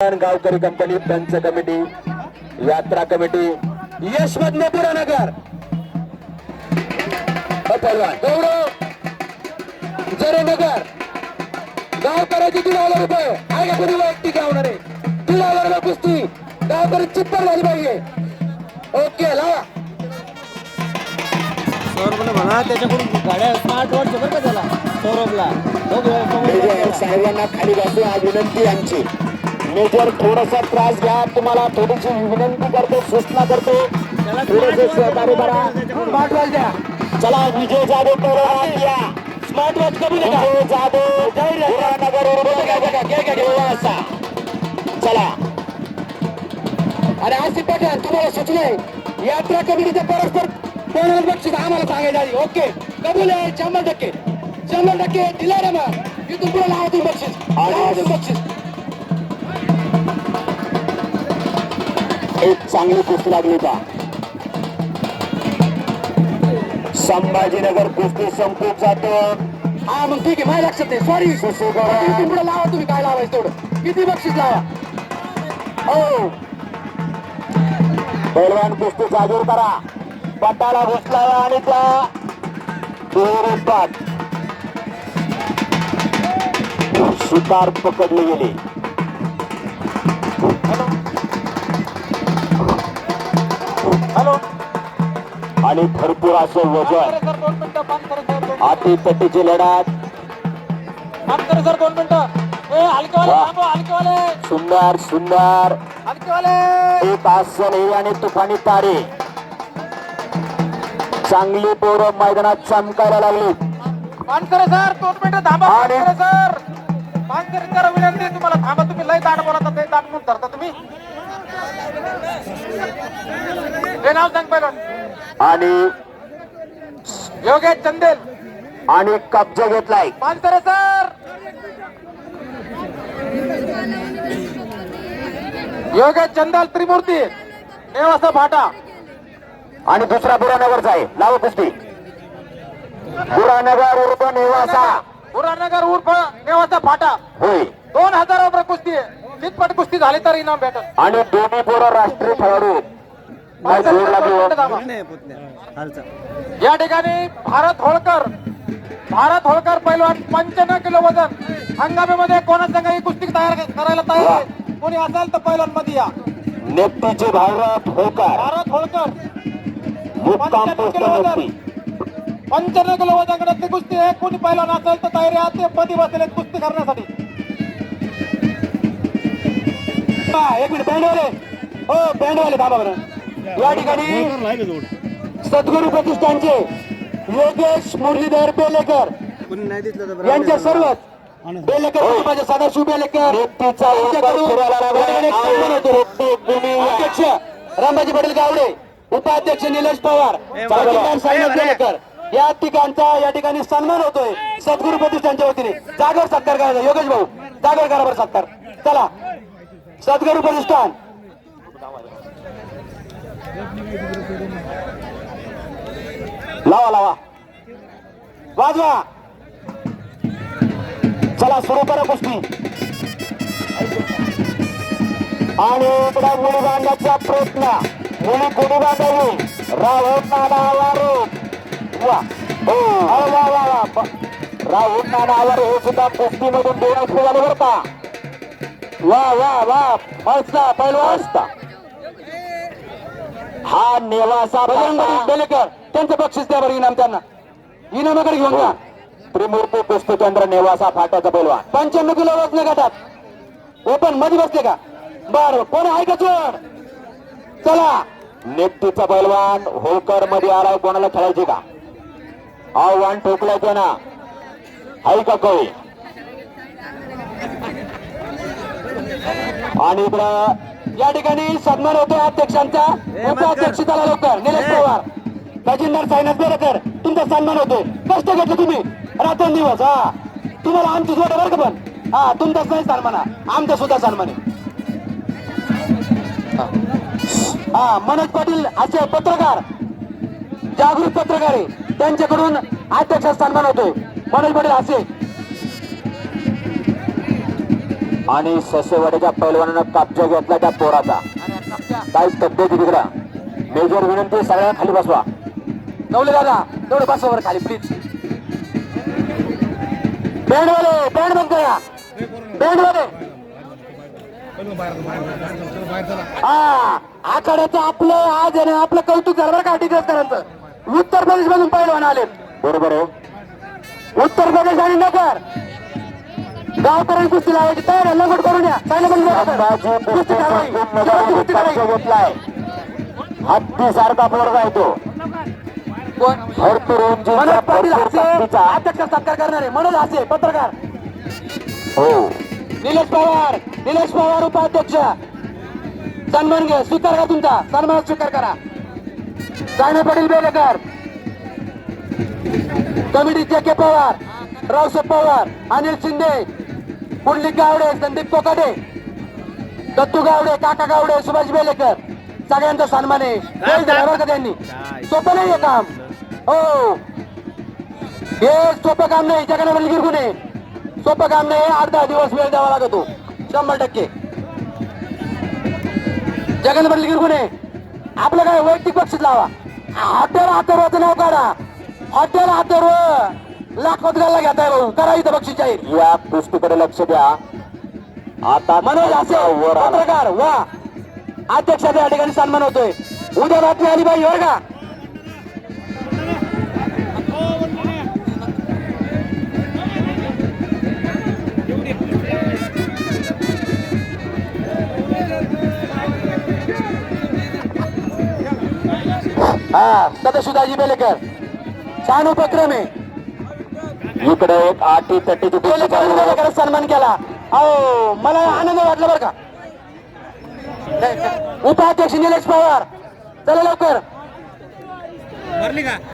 गावकरी कंपनी पंच कमिटी यात्रा कमिटी यशवंत पुरानगर पहलवान गौरव जरेनगर गावकऱ्याची दीड हजार रुपये. आहे का कोणी वैयक्तिक आहे? दीड हजार रुपये कुस्ती. गावकरी चिप्पर झाली पाहिजे. ओके लावा. सौरभला म्हणा त्याच्याकडून गाड्या स्मार्ट वॉच बरं का त्याला सौरभला साहेबांना खाली बसू आज विनंती आमची मेजर थोडासा त्रास घ्या. तुम्हाला थोडीशी विनंती करतो सूचना करतो. थोडंसं सहकार्य करा. स्मार्ट वॉच द्या. चला विजय जाधव या स्मार्ट वॉच कमी विजय जाधव चला. अरे आसिफ पठाण तुम्हाला सूचना आहे यात्रा कमिटीचं परस्पर कोणाला बक्षीस आम्हाला सांगायचं आधी ओके. कबूल आहे शंभर टक्के. शंभर टक्के दिला रे मग. इथून पुढे लावा तुम्ही बक्षीस. लावा तुम्ही बक्षीस. एक चांगली कुस्ती लागली का? संभाजीनगर कुस्ती संपून जातो. हा मग ठीक आहे माझ्या लक्षात आहे. सॉरी पुढे लावा तुम्ही काय लावायचं तेवढं. किती बक्षीस लावा. हो. पैलवान कुस्ती जागीर करा. पटाला घुसलावा आणि त्या दुहेरी पाठ शिकार पकडली गेली. आणि भरपूर असं वजन. आठी तटीची लढत सुंदर सुंदर. एक आसन हे आणि तुफानी तारे चांगली पोरं मैदानात चमकायला लागली. बंद करा सर दोन मिनिटं थांबा सर. बंद करा सर विनंती तुम्हाला थांबा तुम्ही लय दाट बोलता लय दाट म्हणून धरता तुम्ही. नाव सांग पहिलं. आणि योगेश चंदेल. आणि कब्जा घेतलाय. करा सर. योगेश चंदेल त्रिमूर्ती. नेवासा फाटा. आणि दुसरा बुरानगरचा आहे लाव कुस्ती. बुरानगर उर्फ नेवासा. बुरानगर उर्फ नेवासा फाटा. होय. दोन हजार रुपये कुस्ती आहे. चितपट कुस्ती झाली तर इनाम भेटत आणि दोन्ही पोरं राष्ट्रीय खेळाडू. या ठिकाणी भारत होळकर भारत होळकर पैलवान पंच्याण्णव किलो वजन. हंगामीमध्ये कोणासंग ही कुस्ती तयार करायला तयार आहे? कोणी असेल तर पैलवानमध्ये या. नेप्तीचे भारत होकार भारत होळकर. मुक्काम पोस्ट नेप्ती पंच्याण्णव किलो वजनाकडे ती कुस्ती आहे. कोणी पैलवान असेल तर तयारी आहे. ते मध्ये बसले कुस्ती करण्यासाठी. हा, एक मिनिट बँडवाले. हो बँडवाले थांबा बरं. या ठिकाणी सद्गुरू प्रतिष्ठानचे योगेश मुरलीधर बेलेकर यांचे सर्वच बेलेकर कुटुंबाचे सदाशिव बेलेकर. अध्यक्ष रामबाजी पाटील गावडे उपाध्यक्ष निलेश पवार बेलेकर. या ठिकाणचा या ठिकाणी सन्मान होतोय सद्गुरू प्रतिष्ठानच्या वतीने. जागर सत्कार करायचा. योगेश भाऊ जागर करा बरं सत्कार. चला. सद्गुरू प्रतिष्ठान. लावा लावा. वाजवा. चला सुरू करा कुस्ती. आणि इकडे मुली बांधण्याचा प्रयत्न. मुली कोणी बांधावी? राहुल नाना आवारे हो, वा. वा वा राहुल नाना आवारे हे सुद्धा कुस्तीमधून दोन झाले बरं का? वा वा वा. मस्त पहिला असता हा नेवासा बेलेकर त्यांचं बक्षीस द्या बरं इनाम त्यांना. इनामाकडे घेऊन जा. त्रिमूर्ती कुस्ती केंद्र नेवासा फाट्याचा पैलवान. पंच्याण्णव किलो वजन गटात. ओपनमध्ये बसले का? बर कोण आहे का चोर? चला. नेप्तीचा पैलवान होळकरमध्ये आलाय कोणाला खेळायचे का? आव्हान ठोकलाय ना. आहे का कवी आणि इकडं या ठिकाणी सन्मान होतो अध्यक्षांचा. उपाध्यक्ष चला लवकर. निलेश पवार. खजिनदार सायनाथ बेरेकर तुमचा सन्मान होतोय. कष्ट घेतले तुम्ही. रात्रंदिवस हा. तुम्हाला आमची जोड बरं का पण. हा तुमचाच नाही सन्मान. आमचा सुद्धा सन्मान आहे. हा मनोज पाटील असे पत्रकार जागृत पत्रकार आहे. त्यांच्याकडून अध्यक्ष सन्मान होतोय. मनोज पाटील असे. आणि ससेवाड्याच्या पैलवानानं कब्जा घेतला त्या पोराचा. काही तब्येत तिकडं. मेजर विनंती सगळ्या खाली बसवा. नवले दादा तेवढं बसावर खाली प्लीज बँडवाले बँड बंद करा. बँडवाले. हा आखाड्याचं आपलं आज आहे ना आपलं कौतुक झालं बरं का टिकरकरांचं उत्तर प्रदेश मधून पैलवान आले बरोबर आहे. उत्तर प्रदेश आणि नगर. गावकऱ्यांनी कुस्ती लावायची तयार आहे. लंगोट करून पण कुस्ती कुस्ती. हत्ती सारखा पोरगा आहे तो. मनोज पाटील हासे. अध्यक्ष सत्कार करणारे मनोज हासे पत्रकार. हो. निलेश पवार. निलेश पवार उपाध्यक्ष. सन्मान घे स्वीकार करा तुमचा. सन्मान स्वीकार करा. साने पाटील बेलेकर. कमिटी के पवार रावसाहेब पवार अनिल शिंदे पुंडलिक गावडे संदीप कोकाटे दत्तू गावडे काका गावडे सुभाष बेलेकर सगळ्यांचा सन्मान आहे. त्यांनी सोपं नाही हे काम. हो. हे सोपं काम नाही जगन्नाथ गिरगुण आहे. सोपं काम नाही आठ दहा दिवस वेळ द्यावा लागतो. शंभर टक्के. जगन्नाथ गिरगुण आहे. आपलं काय वैयक्तिक बक्षीस लावा. हॉटेल हातरवाचं नाव काढा. हॉटेल हातरव लाखोत गाला घेताय भाऊ करा इथं बक्षीस जाहीर. या कुस्तीकडे लक्ष द्या. आता मनोज असे वर आला. पत्रकार वा अध्यक्षाचा या ठिकाणी सन्मान होतोय. उद्या बातमी आली पाहिजे बरं का? हा सदाशिवदाजी बेलेकर. छान उपक्रम आहे. इकडे एक आठी आहे. बेलेकर सन्मान केला? अहो मला आनंद वाटला बरं का. उपाध्यक्ष निलेश पवार. चला लवकर.